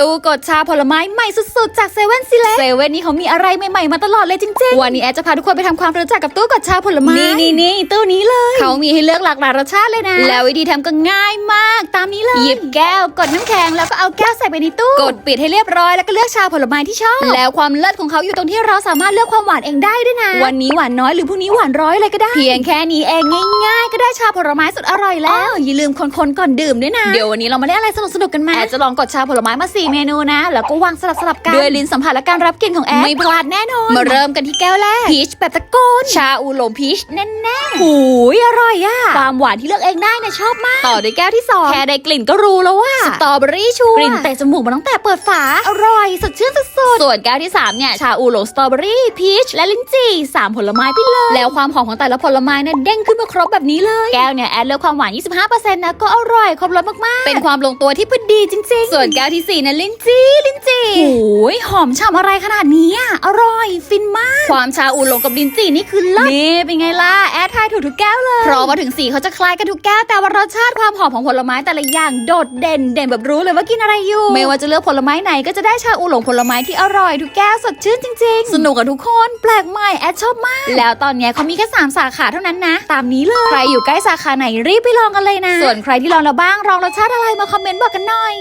ตู้กดชาผลไม้ใหม่สุดๆ จากเซเว่นซิเลเซเว่นนี่เขามีอะไรใหม่ๆมาตลอดเลยจริงๆ วันนี้แอดจะพาทุกคนไปทำความรู้จักกับตู้กดชาผลไม้ นี่นี่นี่ตู้นี้เลยเขา มีให้เลือกหลากหลายรสชาติเลยนะ แล้ววิธีทำก็ง่ายมากตามนี้เลย หยิบแก้วกดน้ำแข็งแล้วก็เอาแก้วใส่ไปในตู้ กดปิดให้เรียบร้อยแล้วก็เลือกชาผลไม้ที่ชอบ แล้วความเลิศของเขาอยู่ตรงที่เราสามารถเลือกความหวานเองได้ด้วยนะ วันนี้หวานน้อยหรือพรุ่งนี้หวานร้อยเลยก็ได้ เพียงแค่นี้เองง่ายๆ ก็ได้ชาผลไม้สุดอร่อยแล้วอย่าลืมคนๆก่อนดื่มด้วยนะ เดี๋ยววันนี้เรามาเล่นอะไรสนุกๆกันไหมแอดจะลองกดชาผลไม้มาสี่เมนูนะ แล้วก็วางสลับสลับๆกันด้วยลิ้นสัมผัสและการรับกลิ่นของแอดไม่พลาดแน่นอนมาเริ่มกันที่แก้วแรกพีชแบบตะโกนชาอูหลงพีชแน่ๆหูยอร่อยอะความหวานที่เลือกเองได้นะชอบมาก ต่อด้วยแก้วที่สองแค่ได้กลิ่นก็รู้แล้วว่าสตรอเบอรี่ชัวร์กลิ่นเตะจมูกมาตั้งแต่เปิดฝา อร่อยสดชื่นสุดๆส่วนแก้วที่สามเนี่ยชาอูหลงสตรอเบอรี่พีชและลิ้นจี่สามผลไม้ไปเลย แล้วความหอมของแต่ละผลไม้เนี่ยเด้งขึ้นมาครบแบบนี้เลยแก้วเนี่ยแอดเลือกความหวาน 25%นะก็อร่อยครบรสมากๆ เป็นความลงตัวที่พอดีจริง ๆ ส่วนแก้วที่สี่เนี่ยลิ้นจี่ลิ้นจี่โอ้ ยหอมฉ่ำอะไรขนาดนี้อะอร่อยฟินมาก ความชาอูหลงกับลิ้นจี่นี่คือเลิศนี่เป็นไงล่ะแอดทายถูกทุกแก้วเลย เพราะว่าถึงสีเขาจะคล้ายกันทุกแก้วแต่ว่ารสชาติความหอมของผลไม้แต่ละอย่างโดดเด่นเด่นแบบรู้เลยว่ากินอะไรอยู่ ไม่ว่าจะเลือกผลไม้ไหนก็จะได้ชาอูหลงผลไม้ที่อร่อยทุกแก้วสดชื่นจริง ๆ สนุกกับทุกคนแปลกใหม่แอดชอบมาก แล้วตอนเนี้ยเขามีแค่สามสาขาเท่านั้นนะ ตามนี้เลยใครอยู่ใกล้สาขาไหนรีบไปลองกันเลยนะ ส่วนใครที่ลองแล้วบ้างลองรสชาติอะไรมาคอมเมนต์บอกกันหน่อย